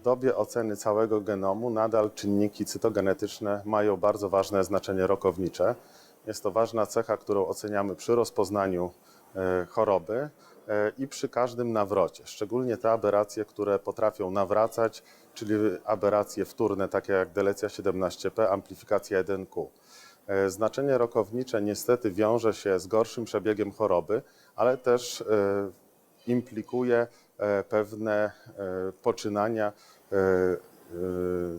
w dobie oceny całego genomu nadal czynniki cytogenetyczne mają bardzo ważne znaczenie rokownicze. Jest to ważna cecha, którą oceniamy przy rozpoznaniu e, choroby e, i przy każdym nawrocie. Szczególnie te aberracje, które potrafią nawracać, czyli aberracje wtórne, takie jak delecja 17p, amplifikacja 1q. E, Znaczenie rokownicze niestety wiąże się z gorszym przebiegiem choroby, ale też implikuje pewne poczynania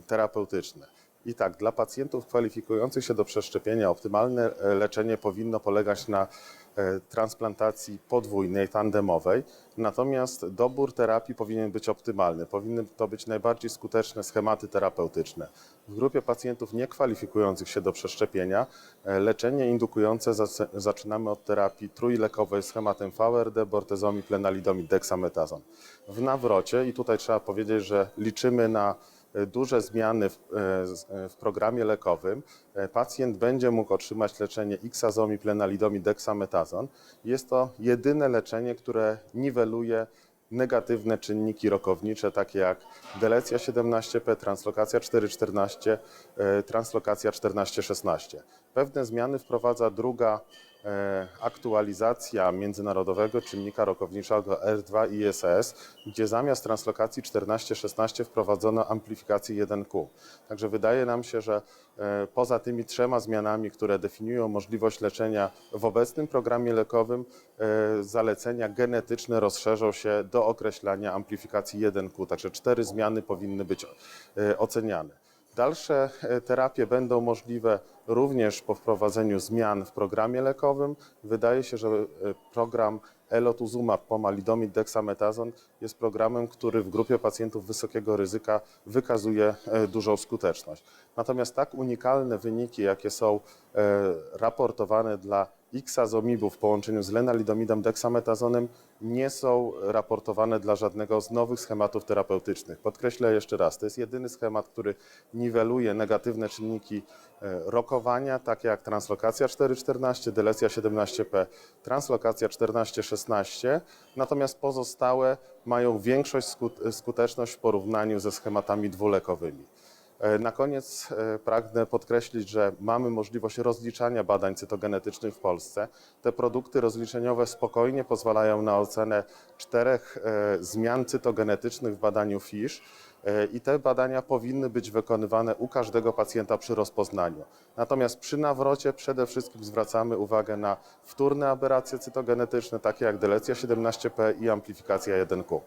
terapeutyczne. I tak, dla pacjentów kwalifikujących się do przeszczepienia optymalne e, leczenie powinno polegać na e, transplantacji podwójnej, tandemowej, natomiast dobór terapii powinien być optymalny. Powinny to być najbardziej skuteczne schematy terapeutyczne. W grupie pacjentów niekwalifikujących się do przeszczepienia e, leczenie indukujące zac- zaczynamy od terapii trójlekowej schematem VRD, bortezomib, lenalidomid, dexametazon. W nawrocie, i tutaj trzeba powiedzieć, że liczymy na duże zmiany w, e, e, w programie lekowym, e, pacjent będzie mógł otrzymać leczenie ixazomib, lenalidomid, dexametazon. Jest to jedyne leczenie, które niweluje negatywne czynniki rokownicze, takie jak delecja 17p, translokacja 414, e, translokacja 1416. Pewne zmiany wprowadza druga e, aktualizacja międzynarodowego czynnika rokowniczego R2 i ISS, gdzie zamiast translokacji 1416 wprowadzono amplifikację 1Q. Także wydaje nam się, że e, poza tymi trzema zmianami, które definiują możliwość leczenia w obecnym programie lekowym, e, zalecenia genetyczne rozszerzą się do określania amplifikacji 1Q. Także cztery zmiany powinny być e, oceniane. Dalsze e, terapie będą możliwe również po wprowadzeniu zmian w programie lekowym. Wydaje się, że e, program elotuzumab, pomalidomid, dexametazon jest programem, który w grupie pacjentów wysokiego ryzyka wykazuje e, dużą skuteczność. Natomiast tak unikalne wyniki, jakie są raportowane dla Xazomibów w połączeniu z lenalidomidem, dexametazonem nie są raportowane dla żadnego z nowych schematów terapeutycznych. Podkreślę jeszcze raz, to jest jedyny schemat, który niweluje negatywne czynniki e, rokowania, takie jak translokacja 414, delecja 17p, translokacja 1416, natomiast pozostałe mają skut- skuteczność w porównaniu ze schematami dwulekowymi. E, Na koniec e, pragnę podkreślić, że mamy możliwość rozliczania badań cytogenetycznych w Polsce. Te produkty rozliczeniowe spokojnie pozwalają na ocenę czterech e, zmian cytogenetycznych w badaniu FISH i te badania powinny być wykonywane u każdego pacjenta przy rozpoznaniu. Natomiast przy nawrocie przede wszystkim zwracamy uwagę na wtórne aberracje cytogenetyczne, takie jak delecja 17p i amplifikacja 1Q.